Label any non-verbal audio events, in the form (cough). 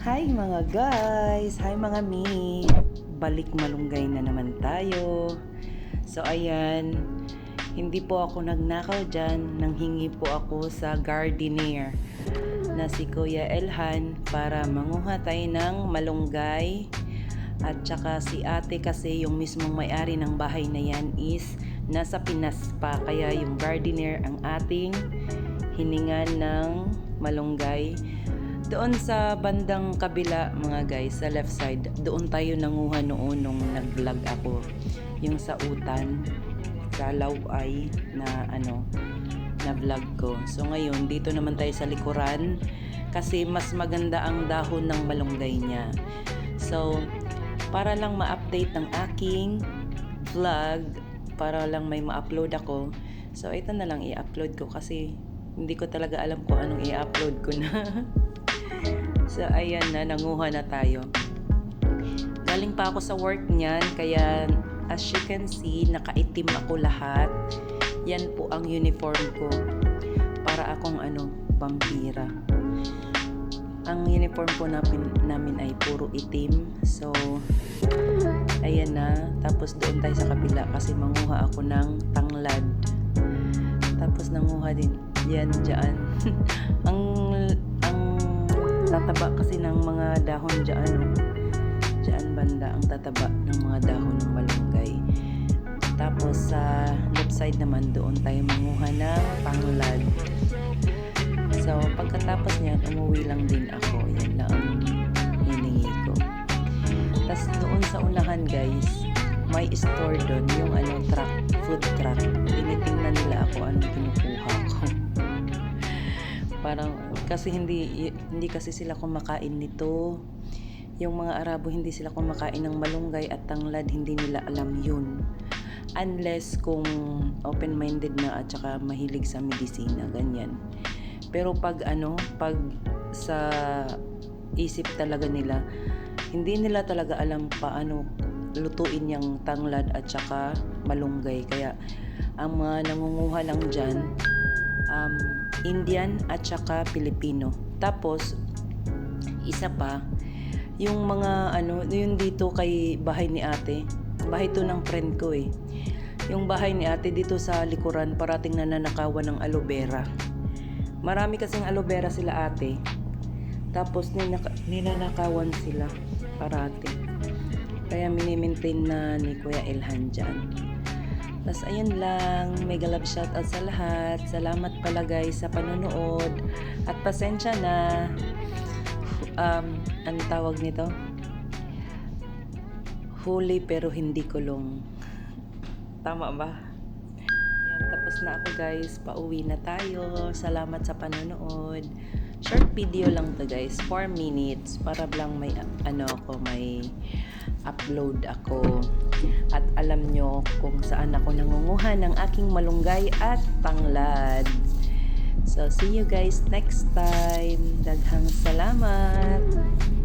Hi mga guys! Hi mga mi! Balik malunggay na naman tayo. So ayan, hindi po ako nagnakaw dyan. Nanghingi po ako sa gardener na si Kuya Elhan para manguha tayo ng malunggay. At saka si ate kasi yung mismong may-ari ng bahay na yan is nasa Pinas pa. Kaya yung gardener ang ating hiningan ng malunggay. Doon sa bandang kabila mga guys, sa left side, doon tayo nanguha noon nung nag-vlog ako. Yung sa utan, sa Laway na ano, na vlog ko. So ngayon, dito naman tayo sa likuran kasi mas maganda ang dahon ng malunggay niya. So, para lang ma-update ng aking vlog, para lang may ma-upload ako. So, ito na lang i-upload ko kasi hindi ko talaga alam kung anong i-upload ko na. (laughs) so, ayan na, nanguha na tayo. Galing pa ako sa work niyan, kaya as you can see, nakaitim ako lahat. Yan po ang uniform ko. Para akong ano, vampira. Ang uniform po namin, namin ay puro itim. So, ayan na. Tapos doon tayo sa kabila kasi manguha ako ng tanglad. Tapos nanguha din yan dyan. (laughs) tataba kasi ng mga dahon dyan. Dyan banda ang tataba ng mga dahon ng malunggay. Tapos sa left side naman doon tayo manguha ng tanglad. So, pagkatapos niyan, umuwi lang din ako. Yan lang ang hiningi ko. Tapos doon sa unahan, guys, may store doon, yung ano, truck, food truck. Tinitingnan nila ako anong kinukuha ko. (laughs) Parang, kasi hindi, hindi kasi sila kumakain nito. Yung mga Arabo, hindi sila kumakain ng malunggay at tanglad, hindi nila alam yun. Unless kung open-minded na at saka mahilig sa medisina, ganyan. Pero pag ano, pag sa isip talaga nila, hindi nila talaga alam paano lutuin yung tanglad at saka malunggay. Kaya ang mga nangunguha lang dyan, um, Indian at saka Filipino. Tapos, isa pa, yung mga ano, yung dito kay bahay ni ate, bahay to ng friend ko eh. Yung bahay ni ate dito sa likuran, parating nananakawan ng aloe vera. Marami kasing aloe vera sila ate. Tapos ninaka- ninanakawan sila parati. Kaya minimaintain na ni Kuya Elhan dyan. Tapos ayun lang, mega love shoutout sa lahat. Salamat pala guys sa panonood. At pasensya na. Um, ang tawag nito? Huli pero hindi kulong. Tama ba? Ayan, tapos na ako guys. Pauwi na tayo. Salamat sa panonood. Short video lang to guys. 4 minutes. Para lang may ano ako, may upload ako. At alam nyo kung saan ako nangunguha ng aking malunggay at tanglad. So, see you guys next time. Daghang salamat!